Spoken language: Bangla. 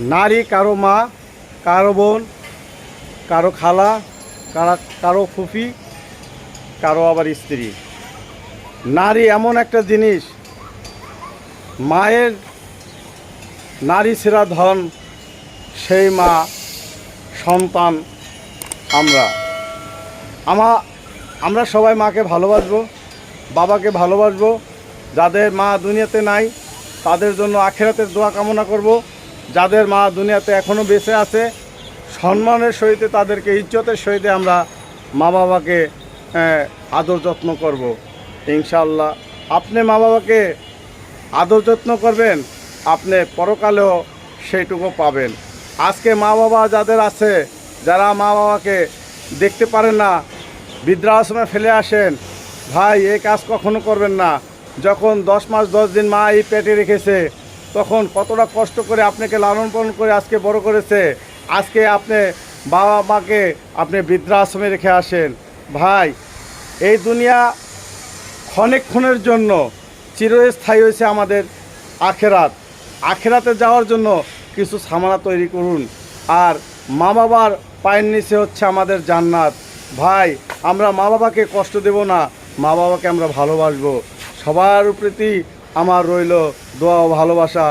নারী, কারও মা, কারও বোন, কারও খালা, কারা, কারও ফুফি, কারও আবার স্ত্রী। নারী এমন একটা জিনিস, মায়ের নারী সেরা ধন, সেই মা, সন্তান আমরা। আমা, আমরা সবাই মাকে ভালোবাসবো, বাবাকে ভালোবাসবো, যাদের মা দুনিয়াতে নাই, তাদের জন্য আখেরাতের দোয়া কামনা করব। যাদের মা দুনিয়াতে এখনও বেঁচে আছে, সম্মানের সহিতে তাদেরকে, ইজ্জতের সহিতে আমরা মা বাবাকে আদর যত্ন করব। ইনশাল্লাহ আপনি মা বাবাকে আদর যত্ন করবেন, আপনি পরকালেও সেইটুকু পাবেন। আজকে মা বাবা যাদের আছে, যারা মা বাবাকে দেখতে পারেন না, বৃদ্ধাশ্রমে ফেলে আসেন, ভাই, এই কাজ কখনো করবেন না। যখন দশ মাস, দশ দিন মা এই পেটে রেখেছে তখন কতটা কষ্ট করে আপনাকে লালন পালন করে আজকে বড় করেছে। আজকে আপনি বাবা মাকে আপনি বৃদ্ধাশ্রমে রেখে আসেন। ভাই, এই দুনিয়া ক্ষণেক্ষণের জন্য চিরস্থায়ী হয়েছে আমাদের আখেরাত। আখেরাতে যাওয়ার জন্য কিছু সামানা তৈরি করুন। আর মা বাবার পায়ের নিচে হচ্ছে আমাদের জান্নাত। ভাই, আমরা মা বাবাকে কষ্ট দেব না। মা বাবাকে আমরা ভালোবাসবো। সবার প্রতি আমার রইল দোয়া ও ভালোবাসা।